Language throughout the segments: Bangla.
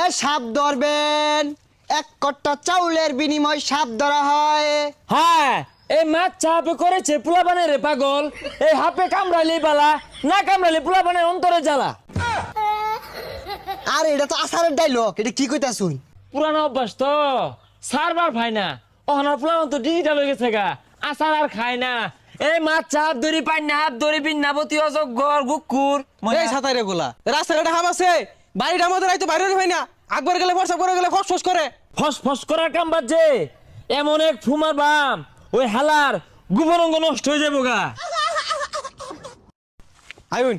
এ সাপ ধরবেন। এক কট্টা চাউলের বিনিময় সাপ ধরা হয়। হ্যাঁ এই মাছ চাপে করেছে পোলাপানের রে পাগল। এই হাপে কামড়ালি বালা না কামড়ালি পোলাপানের অন্তরে জ্বালা। আর এটা তো আসারের ডাইলগ এটা কি কইতা শুন পুরানো অভ্যাস তো সারবার ভাই না। অহনার পুরানো তো ডিজিটাল হয়ে গেছে গা আসার আর খায় না। এই মাছ চাপ দড়ি পাই না হাত দড়ি বিন্নাবতী অজগর গুকুর। এই এগুলা রাস্তাঘাটে হাম আছে। বাড়িটা আমাদের হয়তো বাইরে হয় না। আকবার গেলে গেলে ফস ফস করে। ফস ফস করার কাম বাজছে এমন এক ফুমার বাম ওই হালার গুবরঙ্গ নষ্ট হয়ে যাব গা। আয়ুন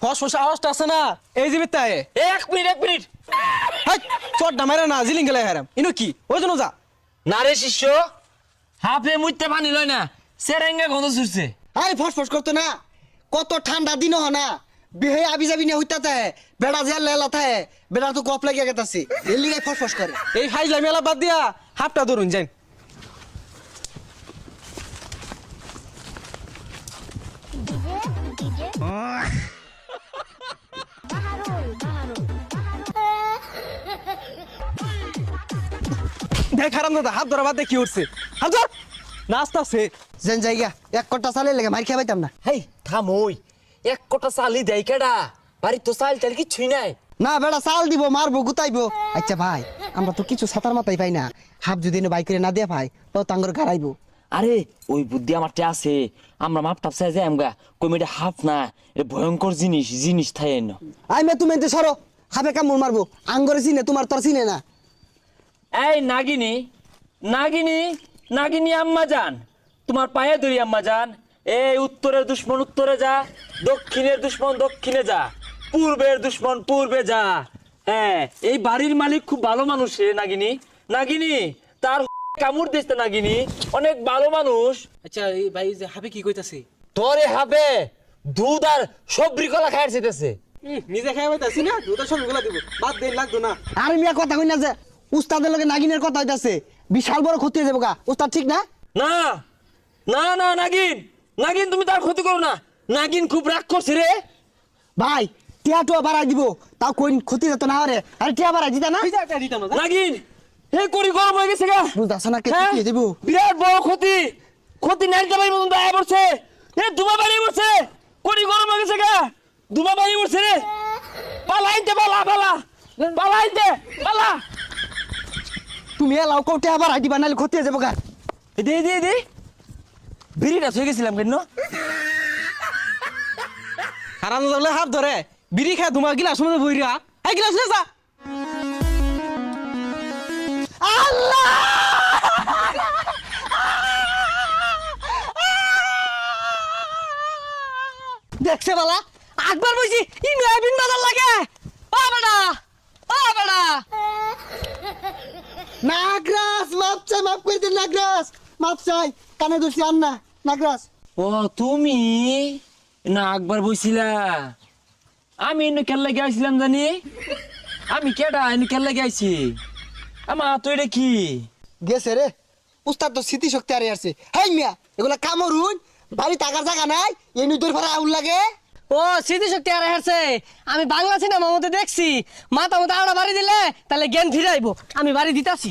ফস ফস আওয়াজটা আছে না? এই যে বিত্তা এক মিনিট এক মিনিট। হাই চটটা মেরে না জিলিং গেলে হেরাম। ইনো কি? ওই জন্য যা। না রে শিষ্য হাফে মুইতে পানি লয় না। সেরেঙ্গা গন্ধ ছুটছে আরে ফসফস করতো না। কত ঠান্ডা দিন হ না। বিহে আবি যাবি না হইতা থাকে বেড়া যে লেলা থাকে বেড়া তো কপ লাগিয়া গেতাছে। এর লিগাই ফসফস করে। এই ফাইজলা মেলা বাদ দিয়া হাফটা ধরুন যাই। দেখ হারাম দাদা হাত ধরা বাদ দিয়ে কি উঠছে। হাত ধর! নাস্তা আছে। যেন জায়গা এক কট্টা চালে লেগে মার খেয়ে পাইতাম না। হেই থামই এক কোটা চালি দেয় কেডা? বাড়ির তো চাল টাল কিচ্ছুই নাই। না বেড়া চাল দিব মারবো গুতাইবো। আচ্ছা ভাই আমরা তো কিছু ছাতার মাথায় পাই না। হাফ যদি এনে বাইক করে না দিয়া ভাই তো তাঙ্গর গাড়াইবো। আরে ওই বুদ্ধি আমারটা আছে। আমরা মাপ টাপ চাই যাই আমগা। কমিটা হাফ না এটা ভয়ঙ্কর জিনিস জিনিস থাই না আই মে তুমি এনতে সরো হাফে কামড় মারবো। আঙ্গরে চিনে তোমার তোর চিনে না। এই নাগিনী নাগিনী। নাগিনী আম্মা যান তোমার পায়ে ধরি আম্মা যান। এই উত্তরের দুশ্মন উত্তরে যা দক্ষিণের দুশ্মন দক্ষিণে যা পূর্বের দুশ্মন পূর্বে যা। হ্যাঁ এই বাড়ির মালিক খুব ভালো মানুষ রে নাগিনী। নাগিনী তার কামড় দিচ্ছে নাগিনী অনেক ভালো মানুষ। আচ্ছা এই ভাই যে হাবে কি কইতাছে? তোরে হাবে দুধ আর সবরি কলা খাইছে যেতেছে নিজে খাই পাইতাছি না? দুটা সবগুলা দিব। বাদ দেই লাগতো না। আরে মিয়া কথা কই না যে উস্তাদের লগে নাগিনের কথা হইতাছে। বিশাল বড় ক্ষতি হয়ে যাব গা। ঠিক না? না। না না নাগিন। নাগিন তুমি তার ক্ষতি করো না। নাগিন খুব রাগ করছে রে। ভাই টিয়া টুয়া বাড়াই দিব। তাও কই ক্ষতি যেত না আরে আরে টিয়া বাড়াই দিতা না? নাগিন হে করি গরম হয়ে গেছে গা। না কে হ্যাঁ? কি দিব? বিরাট বড় ক্ষতি। ক্ষতি নাইতে পারি মতন দায় পড়ছে। এ দুমা বাড়ি পড়ছে। করি গরম হয়ে গেছে গা। দুমা বাড়ি পড়ছে রে। পালাইতে পালা পালা। পালাইতে পালা। তুমি এলাও বাড়াই দিবা নাহলে ক্ষতি হয়ে যাব গা। দে দে দে। বিড়িটা থয়ে গেছিলাম কেন? হারাম দাদা হাত ধরে বিড়ি খায় ধুমা গিলাস মধ্যে বইরা এই গিলাস লে যা। দেখছে বালা আকবার বইছি ইন্ডিয়া বিন বাজার লাগে ও বেটা ও বেটা নাগরাস মাপ করে দিন নাগরাস মাপ চাই কানে দোষী আন না নাগরাস ও তুমি? না বইছিলা। আমি এনে গেছিলাম জানি। আমি কেডা এনে কেল্লা গেছি আমা তো এটা কি? গেছে রে। উস্তাদ তো স্মৃতি শক্তি আরে আসছে। হেই মিয়া এগুলা কামরুন বাড়ি টাকার জায়গা নাই এই নুদর ভাড়া আউল লাগে? ও স্মৃতিশক্তি আর হেরছে আমি বাংলা সিনেমার মধ্যে দেখছি। মাথা মতো আড়া বাড়ি দিলে তাহলে জ্ঞান ফিরাইবো। আমি বাড়ি দিতাছি।